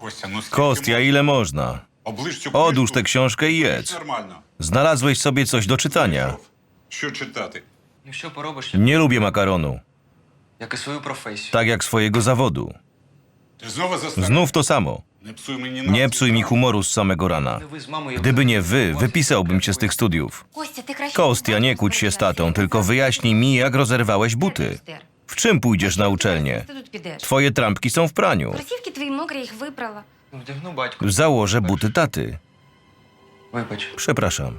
Костя, ну скільки Kostia, можна? ile można? Оближ цю Odłóż книжку. tę książkę i Їж jedz. Нормально. Znalazłeś sobie coś do czytania. Що читати? Ну що поробиш, Nie lubię makaronu, як і свою професію. tak jak swojego zawodu. Ти знову за старе? Znów to samo. Не psuj мені Nie настрій. psuj mi humoru z samego rana. Ви з мамою Gdyby nie wy, wypisałbym cię z tych studiów. Костя, ти краще... Kostia, nie kłóć się z tatą, tylko wyjaśnij mi, jak rozerwałeś buty. W czym pójdziesz na uczelnię? Ти тут підеш. Twoje trampki są w praniu. Кросівки твої мокрі, їх випрала. Ну, Вдягну батько. Założę buty taty. Вибач. Przepraszam.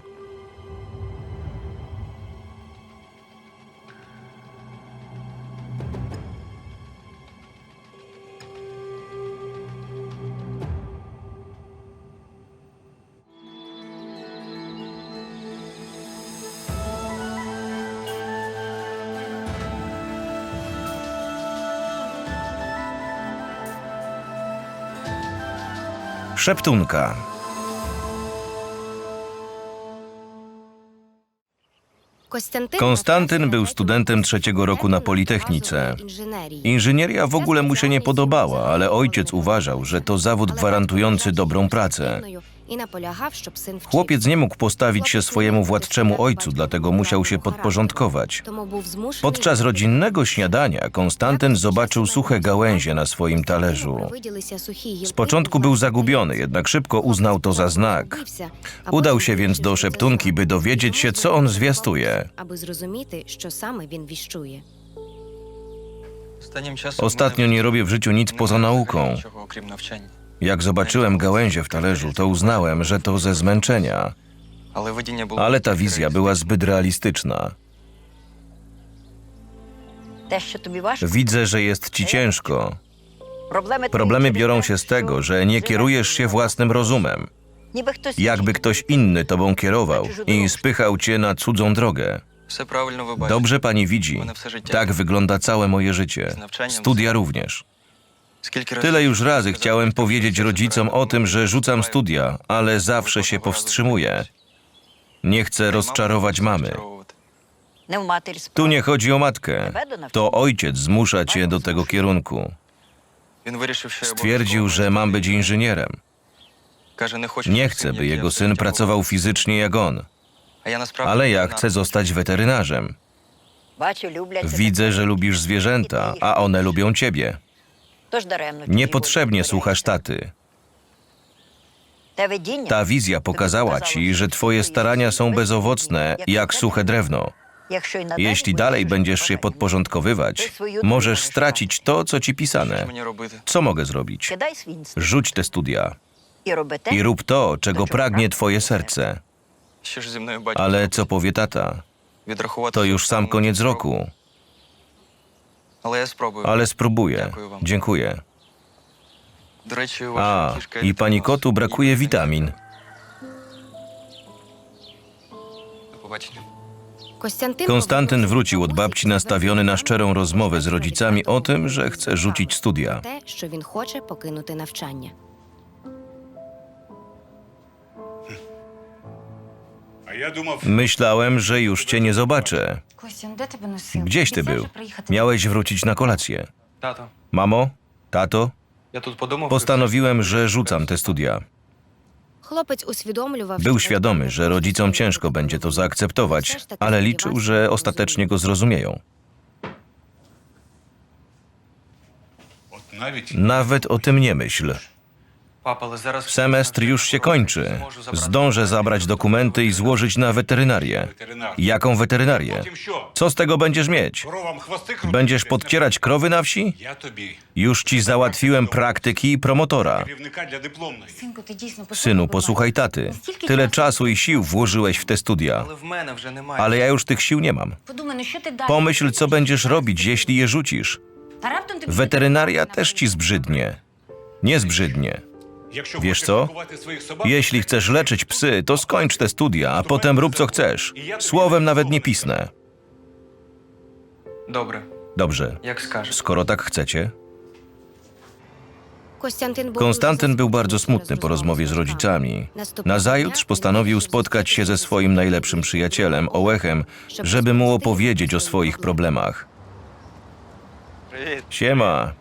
Szeptunka. Konstantyn był studentem trzeciego roku na Politechnice. Inżynieria w ogóle mu się nie podobała, ale ojciec uważał, że to zawód gwarantujący dobrą pracę Chłopiec nie mógł postawić się swojemu władczemu ojcu, dlatego musiał się podporządkować. Podczas rodzinnego śniadania Konstantyn zobaczył suche gałęzie na swoim talerzu. Z początku był zagubiony, jednak szybko uznał to za znak. Udał się więc do szeptunki, by dowiedzieć się, co on zwiastuje. аби зрозуміти, що саме він віщує. Останнім часом Ostatnio nie robię w życiu nic poza nauką. Jak zobaczyłem gałęzie w talerzu, to uznałem, że to ze zmęczenia, ale ta wizja była zbyt realistyczna. Widzę, że jest ci ciężko. Problemy biorą się z tego, że nie kierujesz się własnym rozumem. Jakby ktoś inny tobą kierował i spychał cię na cudzą drogę. Dobrze pani widzi. Tak wygląda całe moje życie. Studia również. Tyle już razy chciałem powiedzieć rodzicom o tym, że rzucam studia, ale zawsze się powstrzymuję. Nie chcę rozczarować mamy. Tu nie chodzi o matkę. To ojciec zmusza cię do tego kierunku. Stwierdził, że mam być inżynierem. Nie chcę, by jego syn pracował fizycznie jak on. Ale ja chcę zostać weterynarzem. Widzę, że lubisz zwierzęta, a one lubią ciebie. Niepotrzebnie słuchasz taty. Ta wizja pokazała ci, że twoje starania są bezowocne, jak suche drewno. Jeśli dalej będziesz się podporządkowywać, możesz stracić to, co ci pisane. Co mogę zrobić? Rzuć te studia i rób to, czego pragnie twoje serce. Ale co powie tata? To już sam koniec roku. Але я спробую. Ale spróbuję. Dziękuję wam. Dziękuję. До речі, A, ваша кішка i pani вітамінос. kotu brakuje witamin. До побачення. Костянтин, Konstantyn wrócił od babci nastawiony na szczerą rozmowę z rodzicami o tym, że chce rzucić studia. те, що він хоче покинути навчання. Myślałem, że już cię nie zobaczę. Gdzieś ty był? Miałeś wrócić na kolację. Mamo, tato, postanowiłem, że rzucam te studia. Był świadomy, że rodzicom ciężko będzie to zaakceptować, ale liczył, że ostatecznie go zrozumieją. Nawet o tym nie myśl. Semestr już się kończy. Zdążę zabrać dokumenty i złożyć na weterynarię. Jaką weterynarię? Co z tego będziesz mieć? Będziesz podcierać krowy na wsi? Już ci załatwiłem praktyki i promotora. Synu, posłuchaj taty. Tyle czasu i sił włożyłeś w te studia. Ale ja już tych sił nie mam. Pomyśl, co będziesz robić, jeśli je rzucisz. Weterynaria też ci zbrzydnie. Nie zbrzydnie. Якщо Wiesz хочеш co? лікувати своїх собак, Jeśli chcesz leczyć psy, to skończ te studia, a potem rób co chcesz. Słowem nawet nie pisnę. Добре, Dobrze, як скажеш. skoro tak chcecie. Костянтин був Konstantyn дуже był bardzo засмучений smutny po через rozmowie z батьками. rodzicami. Наступного Nazajutrz дня postanowił він spotkać się ze зустрівся swoim зі najlepszym przyjacielem, Ołechem, żeby mu opowiedzieć o swoich problemach. Привіт. Siema.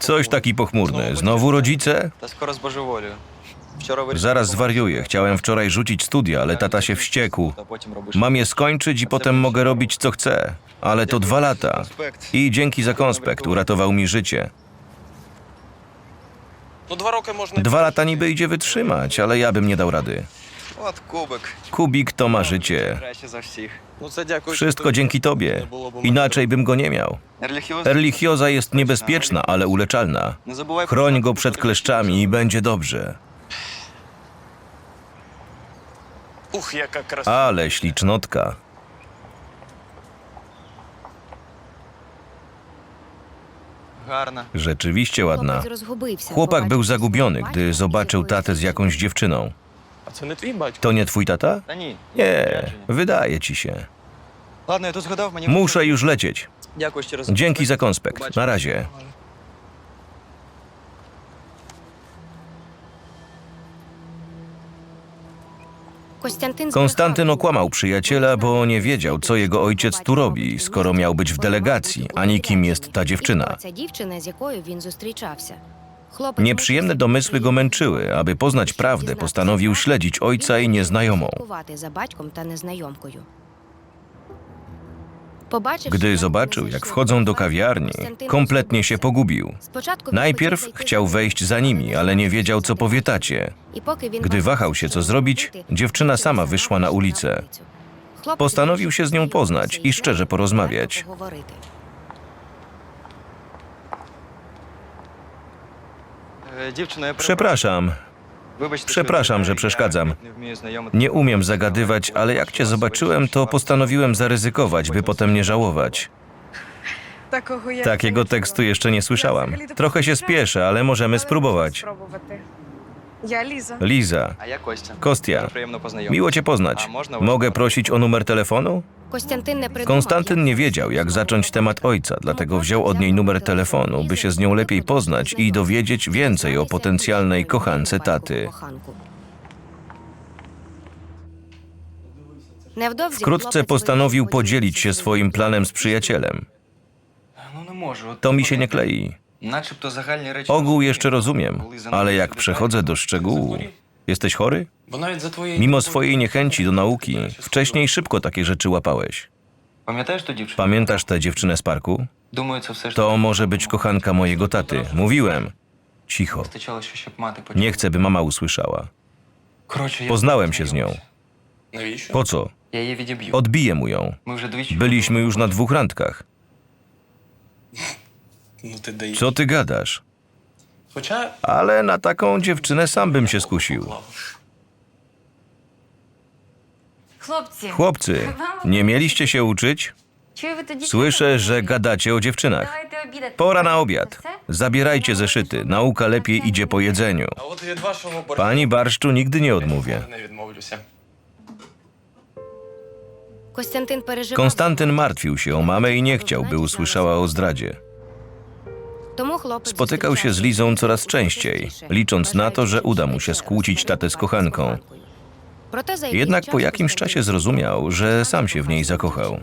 Coś taki pochmurny. Znowu rodzice? Zaraz zwariuję. Chciałem wczoraj rzucić studia, ale tata się wściekł. Mam je skończyć i potem mogę robić co chcę. Ale to dwa lata. I dzięki za konspekt uratował mi życie. Dwa lata niby idzie wytrzymać, ale ja bym nie dał rady. От кубик. Kubik to ma życie. Краще за всіх. Ну, це дякую. Wszystko dzięki tobie. Inaczej bym go nie miał. Ерліхіоз. Erlichioza jest niebezpieczna, ale uleczalna. Не забувай про Chroń це. go przed kleszczami i będzie dobrze. Ух, яка краса. Ale ślicznotka. Гарна. Rzeczywiście ładna. Хлопець розгубився. Chłopak był побачивши zagubiony, свого gdy батька, zobaczył який tatę z jakąś dziewczyną. To nie twój tata? Nie, wydaje ci się. Muszę już lecieć. Dzięki za konspekt. Na razie. Konstantyn okłamał przyjaciela, bo nie wiedział, co jego ojciec tu robi, skoro miał być w delegacji, ani kim jest ta dziewczyna. Nieprzyjemne domysły go męczyły. Aby poznać prawdę, postanowił śledzić ojca i nieznajomą. Gdy zobaczył, jak wchodzą do kawiarni, kompletnie się pogubił. Najpierw chciał wejść za nimi, ale nie wiedział, co powietacie. Gdy wahał się, co zrobić, dziewczyna sama wyszła na ulicę. Postanowił się z nią poznać i szczerze porozmawiać. Przepraszam. Przepraszam, że przeszkadzam. Nie umiem zagadywać, ale jak cię zobaczyłem, to postanowiłem zaryzykować, by potem nie żałować. Takiego tekstu jeszcze nie słyszałam. Trochę się spieszę, ale możemy spróbować. Liza. Kostia. Miło cię poznać. Mogę prosić o numer telefonu? Konstantyn nie wiedział, jak zacząć temat ojca, dlatego wziął od niej numer telefonu, by się z nią lepiej poznać i dowiedzieć więcej o potencjalnej kochance taty. Wkrótce postanowił podzielić się swoim planem z przyjacielem. To mi się nie klei. Ogół jeszcze rozumiem, ale jak przechodzę do szczegółu. Jesteś chory? Mimo swojej niechęci do nauki, wcześniej szybko takie rzeczy łapałeś. Pamiętasz tę dziewczynę z parku? To może być kochanka mojego taty. Mówiłem. Cicho. Nie chcę, by mama usłyszała. Poznałem się z nią. Po co? Odbiję mu ją. Byliśmy już na dwóch randkach. Co ty gadasz? Ale na taką dziewczynę sam bym się skusił. Chłopcy, nie mieliście się uczyć? Słyszę, że gadacie o dziewczynach. Pora na obiad. Zabierajcie zeszyty. Nauka lepiej idzie po jedzeniu. Pani barszczu nigdy nie odmówię. Konstantyn martwił się o mamę i nie chciał, by usłyszała o zdradzie. Spotykał się z Lizą coraz częściej, licząc na to, że uda mu się skłócić tatę z kochanką. Jednak po jakimś czasie zrozumiał, że sam się w niej zakochał.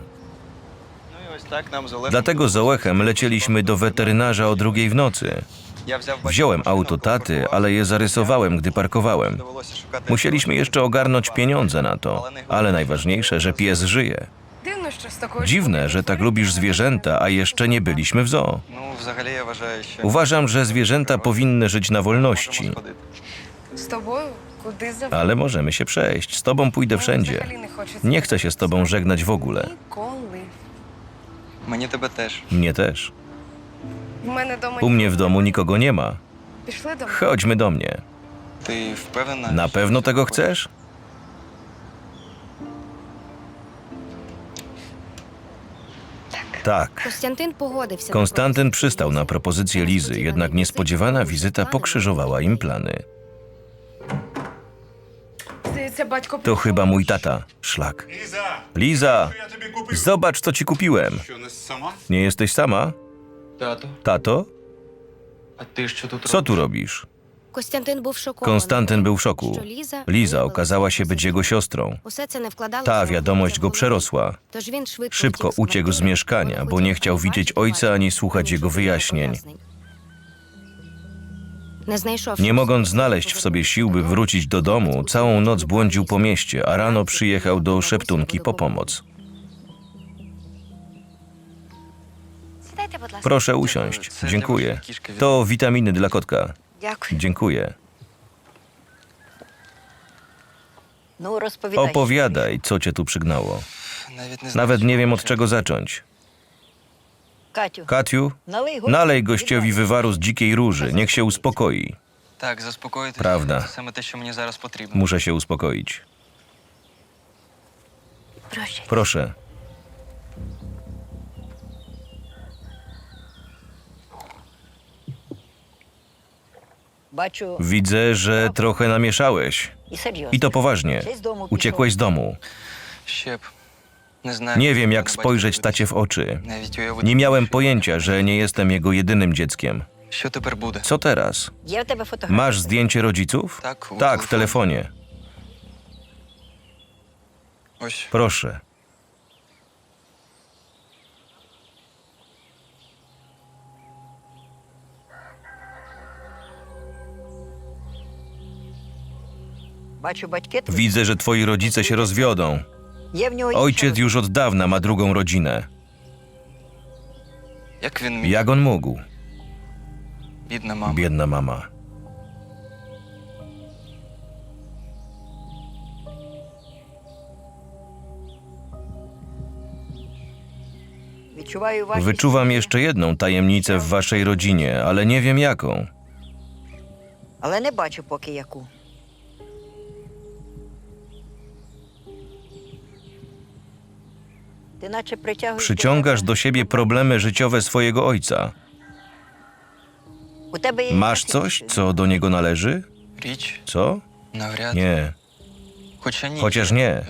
Dlatego z Ołechem lecieliśmy do weterynarza o drugiej w nocy. Wziąłem auto taty, ale je zarysowałem, gdy parkowałem. Musieliśmy jeszcze ogarnąć pieniądze na to, ale najważniejsze, że pies żyje. Dziwne, że tak lubisz zwierzęta, a jeszcze nie byliśmy w zoo. Uważam, że zwierzęta powinny żyć na wolności. Ale możemy się przejść. Z tobą pójdę wszędzie. Nie chcę się z tobą żegnać w ogóle. Mnie też. U mnie w domu nikogo nie ma. Chodźmy do mnie. Na pewno tego chcesz? Tak. Костянтин погодився. на Konstantyn пропозицію przystał na Лізи. propozycję Lizy, jednak niespodziewana wizyta pokrzyżowała im plany. Здається, батько To chyba mój tata. Szlak. Ліза, Liza, що я тобі купив? zobacz, co ci kupiłem. Що не сама? Nie jesteś sama? Тато, Tato, а ти що тут co tu робиш? robisz? Konstantyn był w szoku. Konstantyn był w szoku. Що Ліза, Liza okazała się być jego siostrą. Усе це не вкладалося Ta в wiadomość go голові. przerosła. Tож він швидко, Szybko втік з uciekł z квартири, mieszkania, бо bo nie хотів chciał widzieć побачити ojca ani батька, słuchać ні jego жодних wyjaśnień. пояснень. Не знайшовши Nie mogąc znaleźć w sobie sił, by wrócić do domu, całą noc błądził po mieście, a rano przyjechał do szeptunki po pomoc. Сідайте, будь ласка. Proszę usiąść. Dziękuję. To witaminy dla kotka. Дякую. Dziękuję. Ну, розповідай. Opowiadaj, co cię tu przygnało. Навіть не знаю, Nawet з nie чого wiem od почати. czego zacząć. Катю, Katiu, налий го- nalej gościowi wywaru z dzikiej róży, niech się uspokoi. Так, заспокоїтися. Правда. Це саме те, що мені зараз потрібно. Muszę się uspokoić. Прощай. Proszę. Widzę, że trochę namieszałeś. I to poważnie. Uciekłeś z domu. Nie wiem, jak spojrzeć tacie w oczy. Nie miałem pojęcia, że nie jestem jego jedynym dzieckiem. Co teraz? Masz zdjęcie rodziców? Tak, tak w telefonie. Proszę. Widzę, że twoi rodzice się rozwiodą. Ojciec już od dawna ma drugą rodzinę. Jak on mógł? Biedna mama. Wyczuwam jeszcze jedną tajemnicę w waszej rodzinie, ale nie wiem jaką. Ale nie baczę póki jaką. Przyciągasz do siebie problemy życiowe swojego ojca. Masz coś, co do niego należy? Co? Nie. Chociaż nie.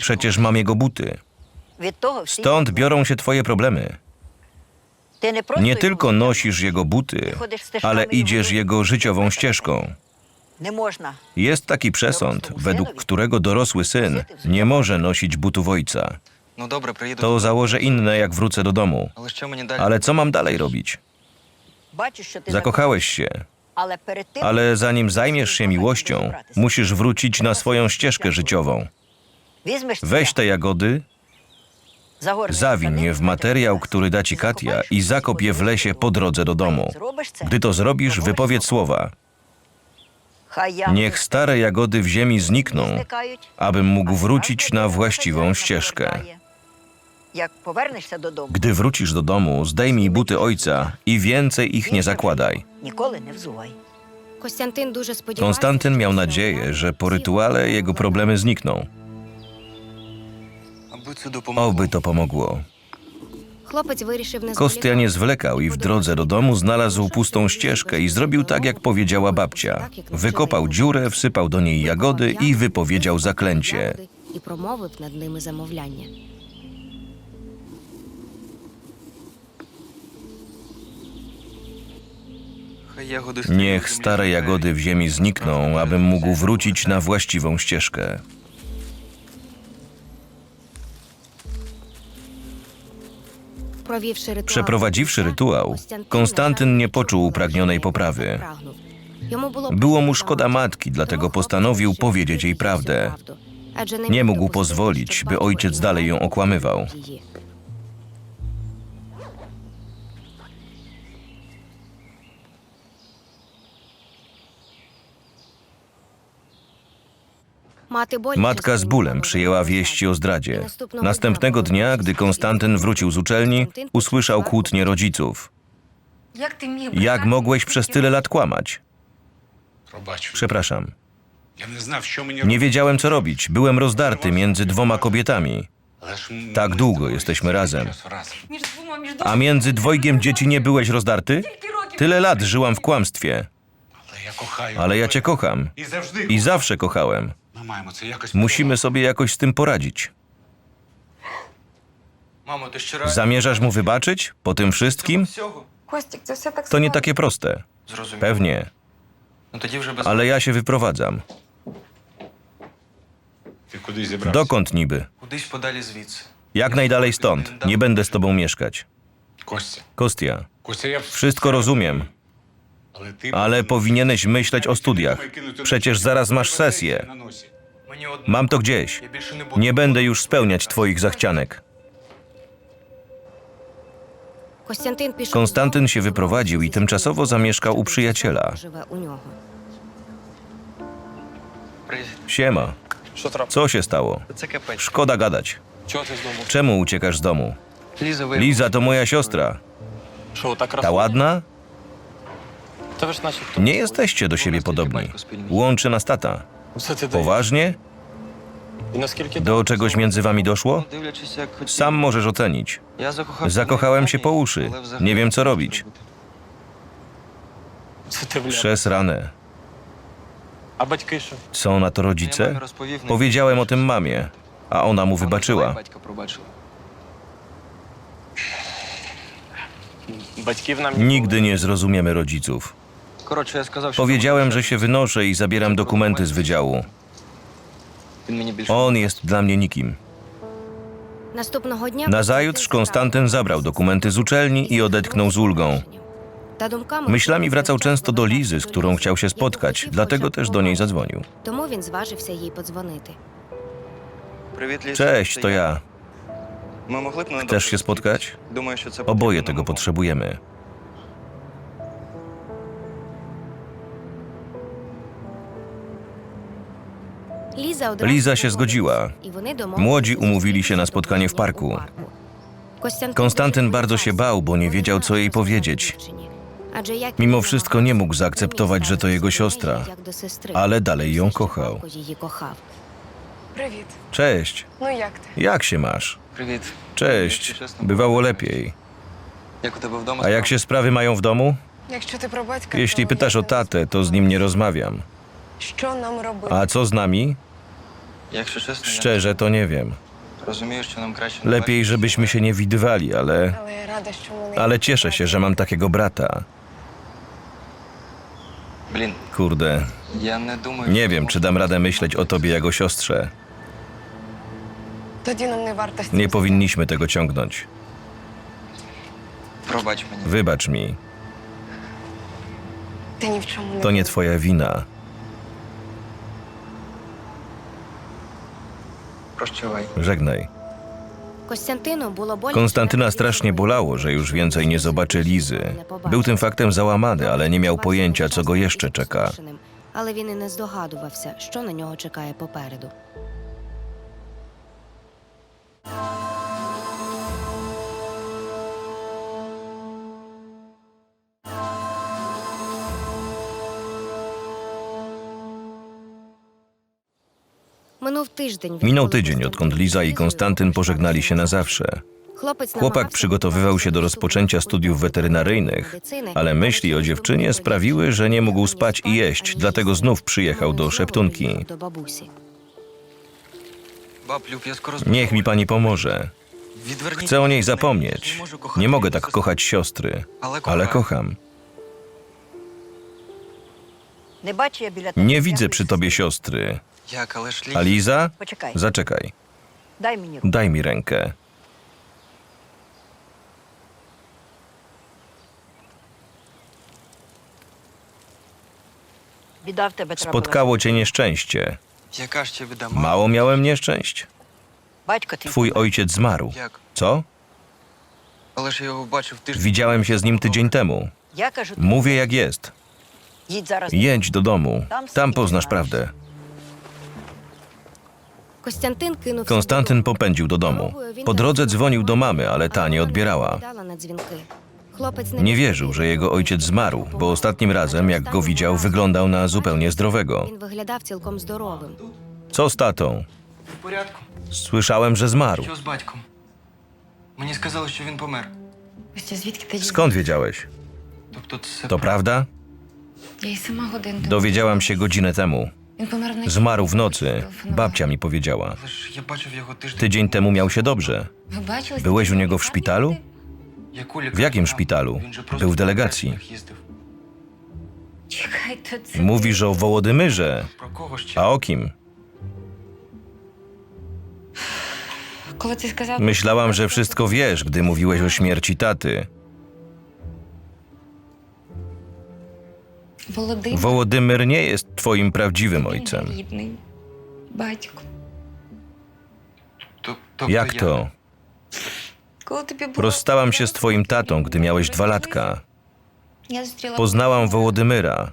Przecież mam jego buty. Stąd biorą się twoje problemy. Nie tylko nosisz jego buty, ale idziesz jego życiową ścieżką. Jest taki przesąd, według którego dorosły syn nie może nosić butów ojca. To założę inne, jak wrócę do domu. Ale co mam dalej robić? Zakochałeś się, ale zanim zajmiesz się miłością, musisz wrócić na swoją ścieżkę życiową. Weź te jagody, zawiń je w materiał, który da ci Katia i zakop je w lesie po drodze do domu. Gdy to zrobisz, wypowiedz słowa. Niech stare jagody w ziemi znikną, abym mógł wrócić na właściwą ścieżkę. ścieżkę. повертає. Як повернешся додому, Gdy wrócisz do domu, zdejmij buty ojca i więcej ich nie zakładaj. ніколи не взувай. Костянтин дуже сподівався, Konstantyn що miał після nadzieję, огляду że po всі rytuale jego problemy znikną. Аби це допомогло. Oby to pomogło. Хлопець вирішив не Kostia nie zwlekał i w drodze do domu znalazł pustą ścieżkę i zrobił tak, jak powiedziała babcia. Wykopał dziurę, wsypał do niej jagody i wypowiedział zaklęcie. І промовив над ними замовляння. Niech stare jagody w ziemi znikną, abym mógł wrócić na właściwą ścieżkę. Przeprowadziwszy rytuał, Konstantyn nie poczuł upragnionej poprawy. Było mu szkoda matki, dlatego postanowił powiedzieć jej prawdę. Nie mógł pozwolić, by ojciec dalej ją okłamywał. Matka z bólem przyjęła wieści o zdradzie. Następnego dnia, gdy Konstantyn wrócił z uczelni, usłyszał kłótnie rodziców. Jak mogłeś przez tyle lat kłamać? Przepraszam. Nie wiedziałem, co robić. Byłem rozdarty między dwoma kobietami. Tak długo jesteśmy razem. A między dwojgiem dzieci nie byłeś rozdarty? Tyle lat żyłam w kłamstwie. Ale ja cię kocham. I zawsze kochałem. Musimy sobie jakoś z tym poradzić. Zamierzasz mu wybaczyć po tym wszystkim? To nie takie proste. Pewnie. Ale ja się wyprowadzam. Dokąd niby? Jak najdalej stąd. Nie będę z tobą mieszkać. Kostia. Wszystko rozumiem. Ale powinieneś myśleć o studiach. Przecież zaraz masz sesję. Mam to gdzieś. Nie będę już spełniać twoich zachcianek. Konstantyn się wyprowadził i tymczasowo zamieszkał u przyjaciela. Siema. Co się stało? Szkoda gadać. Czemu uciekasz z domu? Liza to moja siostra. Ta ładna? Nie jesteście do siebie podobni. Łączy nas tata. Poważnie? Do czegoś między wami doszło? Sam możesz ocenić. Zakochałem się po uszy. Nie wiem, co robić. Przez ranę. Są na to rodzice? Powiedziałem o tym mamie, a ona mu wybaczyła. Nigdy nie zrozumiemy rodziców. Powiedziałem, że się wynoszę i zabieram dokumenty z wydziału. Він мені більше... On jest dla mnie nikim. Наступного дня Nazajutrz Konstantyn zabrał dokumenty z uczelni i odetchnął z ulgą. Та думками Myślami wracał często do Lizy, z którą chciał się spotkać, dlatego też do niej zadzwonił. Тому він зважився їй подзвонити. Привіт, Ліза. Cześć, Це to я. ja. Ми могли б Chcesz ненадовго się spotkać? Думаю, що це Oboje потрібно tego нам potrzebujemy. Liza się zgodziła. Młodzi umówili się na spotkanie w parku. Konstantyn bardzo się bał, bo nie wiedział, co jej powiedzieć. Mimo wszystko nie mógł zaakceptować, że to jego siostra, ale dalej ją kochał. Cześć. Jak się masz? Cześć. Bywało lepiej. A jak się sprawy mają w domu? Jeśli pytasz o tatę, to z nim nie rozmawiam. A co z nami? Szczerze to nie wiem. Lepiej, żebyśmy się nie widywali, ale. Ale cieszę się, że mam takiego brata. Kurde. Nie wiem, czy dam radę myśleć o tobie jako siostrze. Nie powinniśmy tego ciągnąć. Wybacz mi, To nie twoja wina. Żegnaj. Костянтину було боляче, Konstantyna як strasznie bolało, że już więcej nie zobaczy Lizy. Był tym faktem załamany, ale nie miał pojęcia, co go jeszcze czeka. Але він і не здогадувався, що на нього чекає попереду. Minął tydzień. Minął tydzień, odkąd Liza i Konstantyn pożegnali się na zawsze. Chłopak przygotowywał się do rozpoczęcia studiów weterynaryjnych, ale myśli o dziewczynie sprawiły, że nie mógł spać i jeść, dlatego znów przyjechał do szeptunki. Niech mi pani pomoże. Chcę o niej zapomnieć. Nie mogę tak kochać siostry, ale kocham. Nie widzę przy tobie siostry. Як, але ж A Ліза... Liza? Почекай, Zaczekaj, дай мені руку. daj mi rękę. Біда в тебе трапилась. Spotkało cię nieszczęście. Яка ж тебе дома? Mało miałem nieszczęść. Батько твій. Twój ojciec zmarł. Як? Co? Але ж я його бачив тиждень. Widziałem się z nim tydzień temu. Я кажу, тобі, Mówię jak jest. їдь зараз. Jedź do domu. Tam poznasz prawdę. Костянтин кинув Konstantyn popędził do domu. Po drodze dzwonił do mamy, ale ta nie odbierała. Nie wierzył, że jego ojciec zmarł, bo ostatnim razem, jak go widział, wyglądał na zupełnie zdrowego. Він виглядав цілком здоровим. Co z tatą? В порядку. Słyszałem, że zmarł. Що з батьком? Мені сказали, що він помер. Костя, звідки ти Skąd wiedziałeś? Тобто це... To prawda? Я й сама годину. тому Dowiedziałam się godzinę temu. Zmarł w nocy, babcia mi powiedziała. Tydzień temu miał się dobrze. Byłeś u niego w szpitalu? W jakim szpitalu? Był w delegacji. Mówisz o Wołodymyrze. A o kim? Myślałam, że wszystko wiesz, gdy mówiłeś o śmierci taty. Wołodymyr nie jest twoim prawdziwym ojcem. Jak to? Rozstałam się z twoim tatą, gdy miałeś dwa latka. Poznałam Wołodymyra.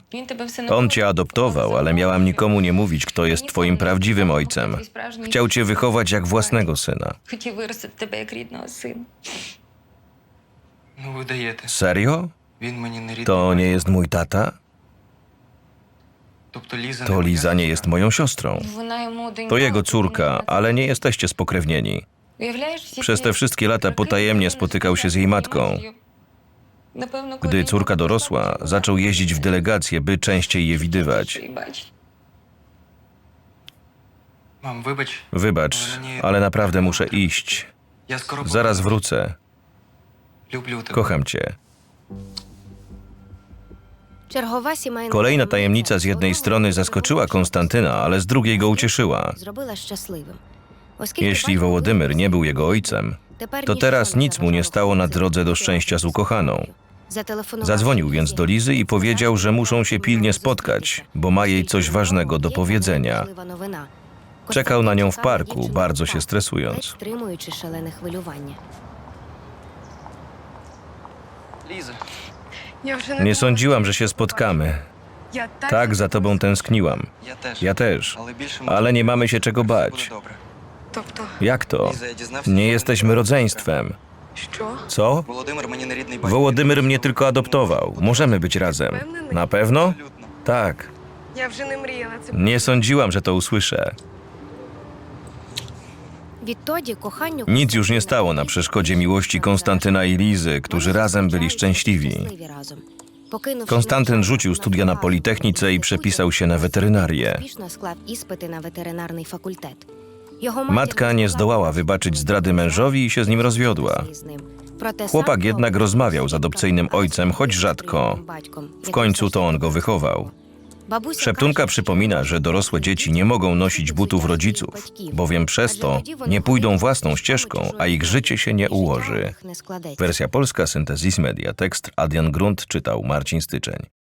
On cię adoptował, ale miałam nikomu nie mówić, kto jest twoim prawdziwym ojcem. Chciał cię wychować jak własnego syna. Serio? To nie jest mój tata? To Liza nie jest moją siostrą. To jego córka, ale nie jesteście spokrewnieni. Przez te wszystkie lata potajemnie spotykał się z jej matką. Gdy córka dorosła, zaczął jeździć w delegacje, by częściej je widywać. Wybacz, ale naprawdę muszę iść. Zaraz wrócę. Kocham cię. Kolejna tajemnica z jednej strony zaskoczyła Konstantyna, ale z drugiej go ucieszyła. Jeśli Wołodymyr nie był jego ojcem, to teraz nic mu nie stało na drodze do szczęścia z ukochaną. Zadzwonił więc do Lizy i powiedział, że muszą się pilnie spotkać, bo ma jej coś ważnego do powiedzenia. Czekał na nią w parku, bardzo się stresując. Liza. Nie sądziłam, że się spotkamy. Tak za tobą tęskniłam. Ja też. Ale nie mamy się czego bać. Jak to? Nie jesteśmy rodzeństwem. Co? Wołodymyr mnie tylko adoptował. Możemy być razem. Na pewno? Tak. Nie sądziłam, że to usłyszę. Відтоді коханню Nic już nie stało na przeszkodzie miłości Konstantyna i Lizy, którzy razem byli szczęśliwi. Konstantyn rzucił studia na Politechnice i przepisał się na weterynarię. Успішно склав іспити на ветеринарний факультет. Його Matka nie zdołała wybaczyć zdrady mężowi i się z nim rozwiodła. Chłopak jednak rozmawiał z adopcyjnym ojcem, choć rzadko. W końcu to on go wychował. Szeptunka przypomina, że dorosłe dzieci nie mogą nosić butów rodziców, bowiem przez to nie pójdą własną ścieżką, a ich życie się nie ułoży. Wersja polska Syntezis Media. Tekst Adrian Grunt czytał Marcin Styczeń.